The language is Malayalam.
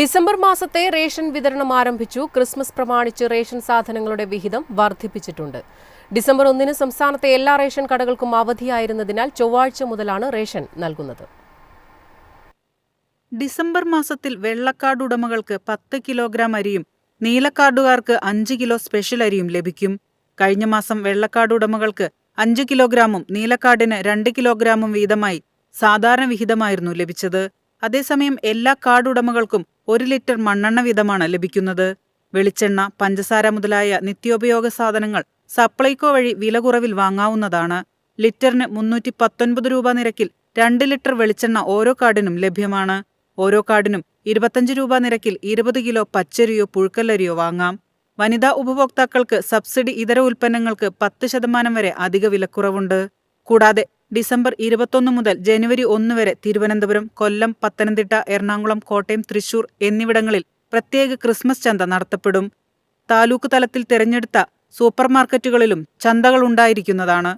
ഡിസംബർ മാസത്തെ റേഷൻ വിതരണം ആരംഭിച്ചു. ക്രിസ്മസ് പ്രമാണിച്ച് റേഷൻ സാധനങ്ങളുടെ വിഹിതം വർദ്ധിപ്പിച്ചിട്ടുണ്ട്. ഡിസംബർ ഒന്നിന് സംസ്ഥാനത്തെ എല്ലാ റേഷൻ കടകൾക്കും അവധിയായിരുന്നതിനാൽ ചൊവ്വാഴ്ച മുതലാണ് റേഷൻ നൽകുന്നത്. ഡിസംബർ മാസത്തിൽ വെള്ളക്കാർഡ് ഉടമകൾക്ക് പത്ത് കിലോഗ്രാം അരിയും നീലക്കാർഡുകാർക്ക് അഞ്ച് കിലോ സ്പെഷ്യൽ അരിയും ലഭിക്കും. കഴിഞ്ഞ മാസം വെള്ളക്കാർഡ് ഉടമകൾക്ക് അഞ്ച് കിലോഗ്രാമും നീലക്കാർഡിന് രണ്ട് കിലോഗ്രാമും വീതമായി സാധാരണ വിഹിതമായിരുന്നു ലഭിച്ചത്. അതേസമയം എല്ലാ കാർഡ് ഉടമകൾക്കും ഒരു ലിറ്റർ മണ്ണെണ്ണ വീതമാണ് ലഭിക്കുന്നത്. വെളിച്ചെണ്ണ പഞ്ചസാര മുതലായ നിത്യോപയോഗ സാധനങ്ങൾ സപ്ലൈകോ വഴി വില കുറവിൽ വാങ്ങാവുന്നതാണ്. ലിറ്ററിന് മുന്നൂറ്റി പത്തൊൻപത് രൂപ നിരക്കിൽ രണ്ട് ലിറ്റർ വെളിച്ചെണ്ണ ഓരോ കാർഡിനും ലഭ്യമാണ്. ഓരോ കാർഡിനും ഇരുപത്തഞ്ച് രൂപ നിരക്കിൽ ഇരുപത് കിലോ പച്ചരിയോ പുഴുക്കല്ലരിയോ വാങ്ങാം. വനിതാ ഉപഭോക്താക്കൾക്ക് സബ്സിഡി ഇതര ഉൽപ്പന്നങ്ങൾക്ക് പത്ത് ശതമാനം വരെ അധിക വിലക്കുറവുണ്ട്. കൂടാതെ ഡിസംബർ ഇരുപത്തൊന്ന് മുതൽ ജനുവരി ഒന്ന് വരെ തിരുവനന്തപുരം കൊല്ലം പത്തനംതിട്ട എറണാകുളം കോട്ടയം തൃശൂർ എന്നിവിടങ്ങളിൽ പ്രത്യേക ക്രിസ്മസ് ചന്ത നടത്തപ്പെടും. താലൂക്ക് തലത്തിൽ തിരഞ്ഞെടുത്ത സൂപ്പർമാർക്കറ്റുകളിലും ചന്തകൾ ഉണ്ടായിരിക്കുന്നതാണ്.